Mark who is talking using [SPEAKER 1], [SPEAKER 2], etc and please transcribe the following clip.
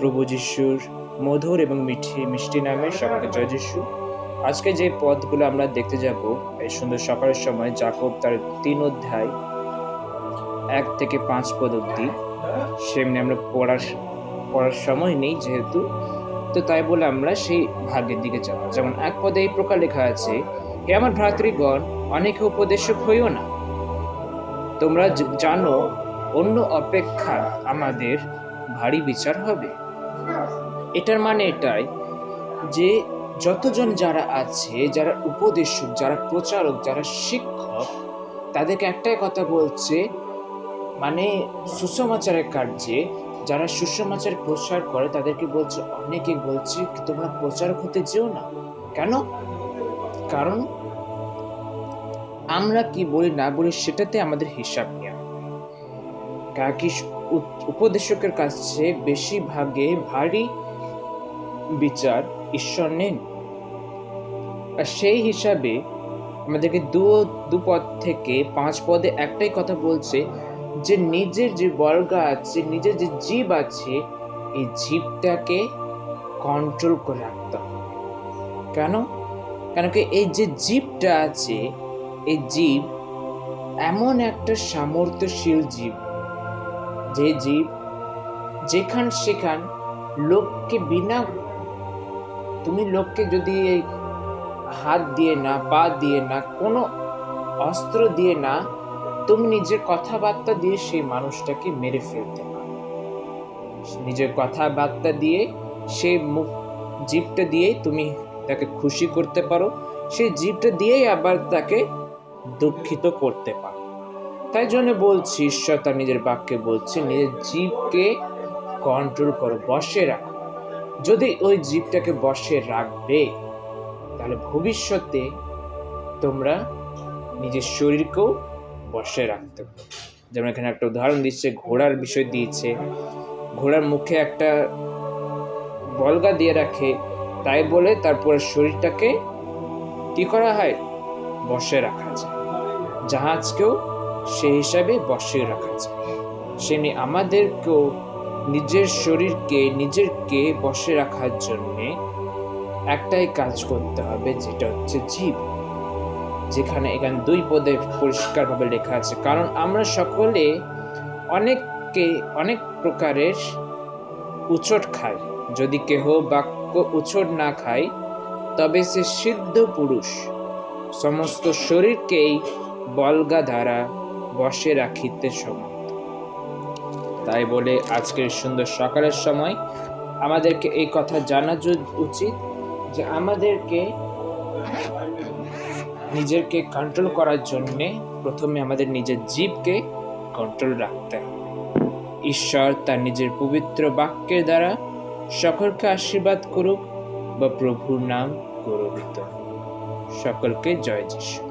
[SPEAKER 1] প্রভু যিশুর মধুর এবং মিঠি, মিষ্টি নামে সকলকে জয় যিশু। আজকে যে পদগুলো আমরা দেখতে যাব, এই সুন্দর সকালের সময় জাকব তার তিন অধ্যায়, এক থেকে পাঁচ পদ অব্দি সেমনি আমরা পড়ার পড়ার সময় নেই যেহেতু, তো তাই বলে আমরা সেই ভাগের দিকে যাব। যেমন এক পদে এই প্রকার লেখা আছে, হে আমার ভ্রাতৃগণ, অনেকে উপদেশক হইও না। তোমরা জানো, অন্য অপেক্ষা আমাদের ভারী বিচার হবে। এটার মানে এটাই যে যতজন যারা আছে, যারা উপদেশক, যারা প্রচারক, যারা শিক্ষক, তাদেরকে একটাই কথা বলছে মানে সুসমাচারের কার্যে যারা সুসমাচার প্রচার করে, তাদেরকে বলছে, অনেকে বলছে তোমরা প্রচারক হতে যেও না। কেন? কারণ আমরা কি বলি না বলি, সেটাতে আমাদের হিসাব নেওয়া কারণ উপদেশকের কাছে বেশি ভাগে ভারী বিচার ঈশ্বর নেন। আর সেই হিসাবে আমাদেরকে দু দু পদ থেকে পাঁচ পদে একটাই কথা বলছে যে নিজের যে বর্গা আছে, নিজের যে জীব আছে, এই জীবটাকে কন্ট্রোল করে রাখতে কেন? কেন কি এই যে জীবটা আছে, এই জীব এমন একটা সামর্থ্যশীল জীব যে জীব যেখান সেখান লোককে বিনা তুমি লোককে যদি হাত দিয়ে না, পা দিয়ে না, কোনো অস্ত্র দিয়ে না, তুমি নিজের কথাবার্তা দিয়ে সেই মানুষটাকে মেরে ফেলতে পারো। নিজের কথাবার্তা দিয়ে সেই মুখ, জীবটা দিয়েই তুমি তাকে খুশি করতে পারো। সেই জীবটা দিয়েই আবার তাকে দুঃখিত করতে পারো। তাই জন্য বলছি, ঈশ্বর তার নিজের বাক্যে বলছে, নিজের জীবকে কন্ট্রোল করো বসে রাখো। যদি ওই জীবটাকে বসে রাখবে, তাহলে ভবিষ্যতে তোমরা নিজের শরীরকেও বসে রাখতে পারো। যেমন এখানে একটা উদাহরণ দিচ্ছে, ঘোড়ার বিষয় দিয়েছে। ঘোড়ার মুখে একটা বলগা দিয়ে রাখে, তাই বলে তারপরে শরীরটাকে কি করা হয়? বসে রাখা যায়। জাহাজকেও সেই হিসাবে বসে রাখা যায়। সেমনি আমাদেরকেও নিজের শরীরকে, নিজেরকে বসে রাখার জন্যে একটাই কাজ করতে হবে, যেটা হচ্ছে জীব। যেখানে এখানে দুই পদে পরিষ্কারভাবে লেখা আছে, কারণ আমরা সকলে অনেককে, অনেক প্রকারের উচট খাই। যদি কেহ বাক্য উচট না খায়, তবে সে সিদ্ধ পুরুষ। সমস্ত শরীরকেই বলগা দ্বারা বসে রাখিতে সমর্থ তাই বলে আজকের সুন্দর সকালের সময় আমাদেরকে এই কথা জানা উচিত যে আমাদেরকে নিজেরকে কন্ট্রোল করার জন্যে প্রথমে আমাদের নিজের জীবকে কন্ট্রোল রাখতে হবে। ঈশ্বর তার নিজের পবিত্র বাক্যের দ্বারা সকলকে আশীর্বাদ করুক বা প্রভুর নাম গৌরবিত সকলকে জয় যিশু।